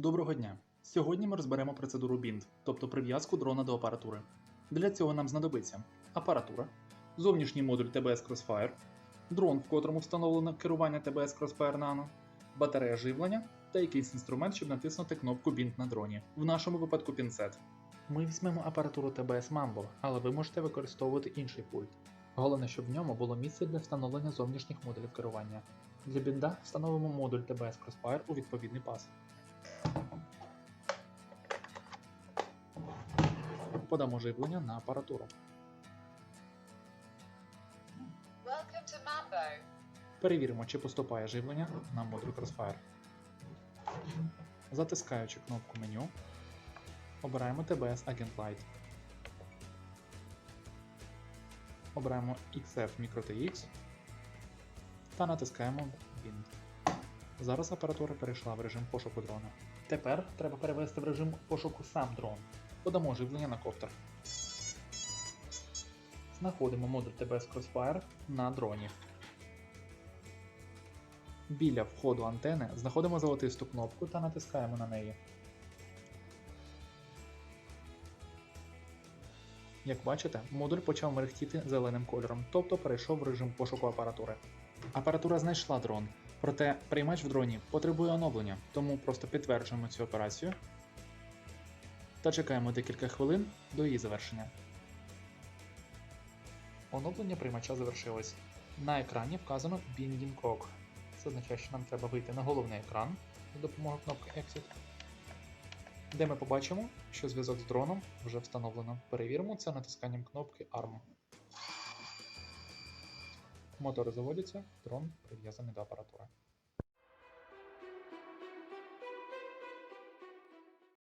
Доброго дня! Сьогодні ми розберемо процедуру BIND, тобто прив'язку дрона до апаратури. Для цього нам знадобиться апаратура, зовнішній модуль TBS Crossfire, дрон, в котрому встановлено керування TBS Crossfire Nano, батарея живлення та якийсь інструмент, щоб натиснути кнопку BIND на дроні, в нашому випадку пінцет. Ми візьмемо апаратуру TBS Mambo, але ви можете використовувати інший пульт. Головне, щоб в ньому було місце для встановлення зовнішніх модулів керування. Для бінда встановимо модуль TBS Crossfire у відповідний пас. Подамо живлення на апаратуру. Welcome to Mambo. Перевіримо, чи поступає живлення на модуль Crossfire. Затискаючи кнопку меню, обираємо TBS Agent Lite. Обираємо XF Micro TX та натискаємо Bind. Зараз апаратура перейшла в режим пошуку дрона. Тепер треба перевести в режим пошуку сам дрон. Подамо живлення на коптер. Знаходимо модуль TBS Crossfire на дроні. Біля входу антени знаходимо золотисту кнопку та натискаємо на неї. Як бачите, модуль почав мерехтіти зеленим кольором, тобто перейшов в режим пошуку апаратури. Апаратура знайшла дрон, проте приймач в дроні потребує оновлення, тому просто підтверджуємо цю операцію та чекаємо декілька хвилин до її завершення. Оновлення приймача завершилось. На екрані вказано Binding Cog. Це означає, що нам треба вийти на головний екран за допомогою кнопки Exit, де ми побачимо, що зв'язок з дроном вже встановлено. Перевіримо це натисканням кнопки ARM. Мотори заводяться, дрон прив'язаний до апаратури.